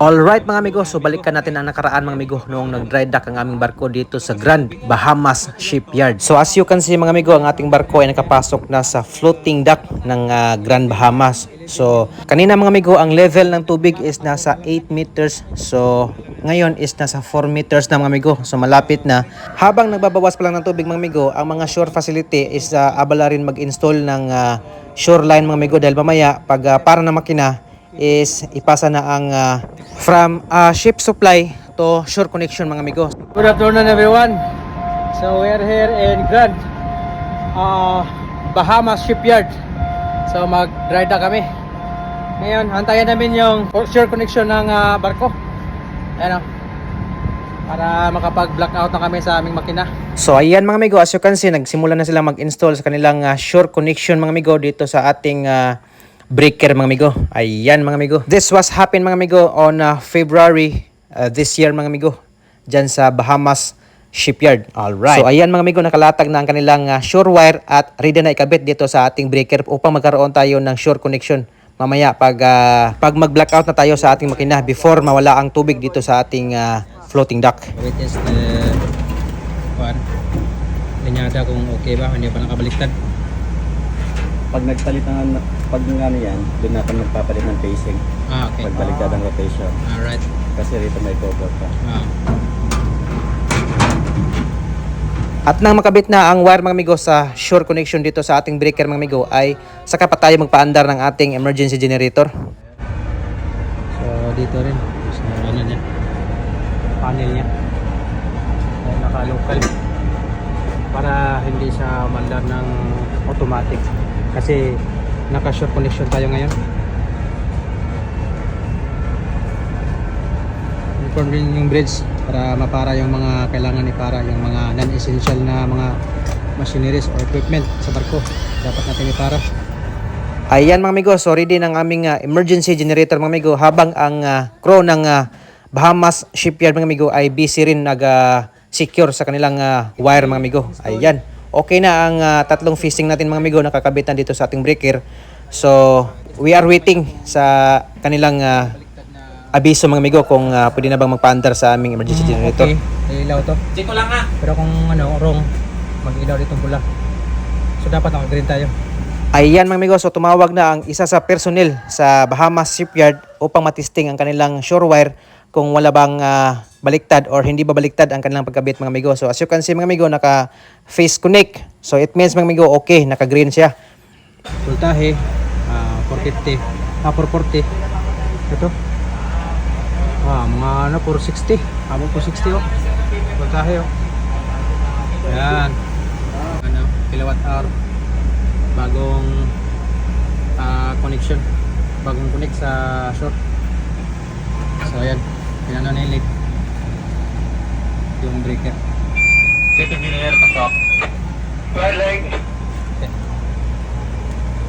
Alright mga amigo, so balikan natin ang nakaraan mga amigo noong nag-dry dock ang aming barko dito sa Grand Bahamas Shipyard. So as you can see mga amigo, ang ating barko ay nakapasok na sa floating dock ng ah, Grand Bahamas. So kanina mga amigo, ang level ng tubig is nasa 8 meters. So ngayon is nasa 4 meters na mga amigo. So malapit na. Habang nagbabawas pa lang ng tubig mga amigo, ang mga shore facility is ah, abala rin mag-install ng ah, shoreline mga amigo dahil mamaya pag ah, para na makina is ipasa na ang ah, from ah, ship supply to shore connection mga amigo. Good afternoon everyone. So we are here in Grand uh, Bahamas Shipyard. So mag dry dock kami. Ngayon, hantayan namin yung shore connection ng ah, barko. Ayan o. Para makapag-blackout na kami sa aming makina. So ayan mga amigo, as you can see, nagsimula na sila mag-install sa kanilang ah, shore connection mga amigo dito sa ating ah, breaker mga amigo. Ayan mga amigo. This was happen mga amigo on uh, February uh, this year mga amigo. Diyan sa Bahamas Shipyard. Alright. So ayan mga amigo, nakalatag na ang kanilang uh, shore wire at ready na ikabit dito sa ating breaker upang magkaroon tayo ng shore connection. Mamaya pag uh, pag mag-blackout na tayo sa ating makina before mawala ang tubig dito sa ating uh, floating dock. Wait is the kuan. Linyada kung okay ba, hindi pa nakabaliktad. Pag nagpalit ng pag ano yan, doon natin magpapalit ng pacing. Ah, okay. Pagbaligtad ang rotation. Alright. Kasi rito may cover pa. Ah. At nang makabit na ang wire mga amigo sa shore connection dito sa ating breaker mga amigo ay saka pa tayo magpaandar ng ating emergency generator. So dito rin sa ano niya. Panel niya. Ay naka-local. Para hindi siya mandar ng automatic. Kasi naka-short connection tayo ngayon. Inform rin yung bridge para mapara yung mga kailangan ni para yung mga non-essential na mga machineries or equipment sa barko. Dapat natin ipara. Ayan mga amigo, sorry din ang aming ah, emergency generator mga amigo habang ang ah, crew ng ah, Bahamas Shipyard mga amigo ay busy rin nag ah, secure sa kanilang ah, wire mga amigo. Ayan. Okay na ang ah, tatlong fishing natin mga amigo nakakabitan dito sa ating breaker. So, we are waiting sa kanilang ah, abiso mga amigo kung ah, pwede na bang magpaandar sa aming emergency generator. Okay, may ilaw to. Check ko lang ha. Pero kung ano, wrong, mag-ilaw dito pula. So dapat naka-green tayo. Ayan mga amigo, so tumawag na ang isa sa personnel sa Bahamas Shipyard upang matisting ang kanilang shore wire kung wala bang ah, baliktad or hindi ba baliktad ang kanilang pagkabit mga amigo. So as you can see mga amigo, naka face connect. So it means mga amigo, okay, naka green siya. Voltahe, ah 450, ah 440. Ito. Ah, mga ano, 460. Abo 460 oh. Voltahe oh. Ayan. Ano, kilowatt hour. Bagong ah connection. Bagong connect sa shore. So ayan, pinano na yung breaker. Dito engineer pasok. Warning.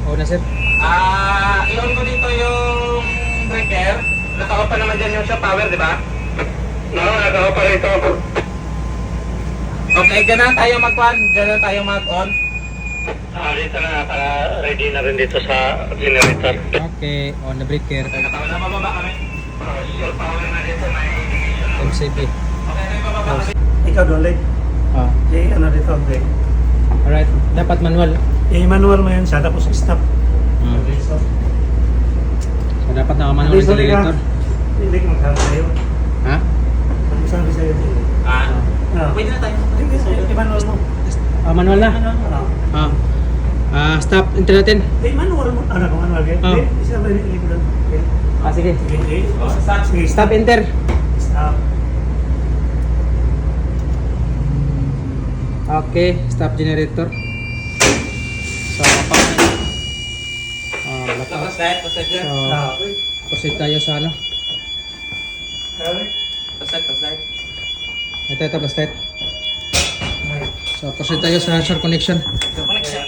Oo na sir. Ah, i-on ko dito yung breaker. Nakaka pa naman dyan yung sa power, di ba? No, nakaka pa rito. Okay, dyan na tayo mag-on. Dyan na tayo mag-on. Ah, dito na para ready na rin dito sa generator. Okay, on the breaker. Nakaka na bababa kami. Ah, kami. Ikaw doon, like, Ah. eh, ano dito, break. Alright, dapat manual. Eh, manual mo yan siya, tapos stop. Hmm. So, So dapat nakamanual yung generator. Hindi kang magkakaroon sa'yo. Ha? Mag-isang sa'yo. Ah, Ah. pwede na tayo. Sige, sige, i-manual mo. Ah, manual na. Ah. Ah. Ah, stop enter natin. Eh, manual mo. Ano manual? Ah. Eh, isa ba yung? Okay. Ah, sige. Stop. Enter. Stop. Okay, stop generator. So. Ah, dyan. So, Ah, proceed tayo sa ano. Stop, stop. Ito, ito. Okay. So, proceed tayo sa shore connection. Connection.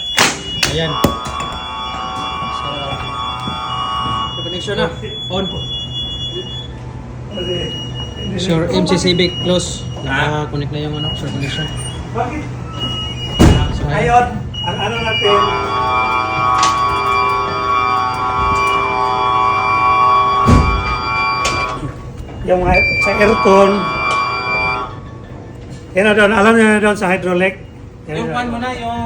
Ayan. Connection na. On. Sure, MCCB close. Naka-connect na yung ano, shore connection. Bakit? So. Ngayon, ang ano natin, yung hy- sa aircon. Yan na doon, alam niyo na doon sa hydraulic. Yan Yung pan mo na, yung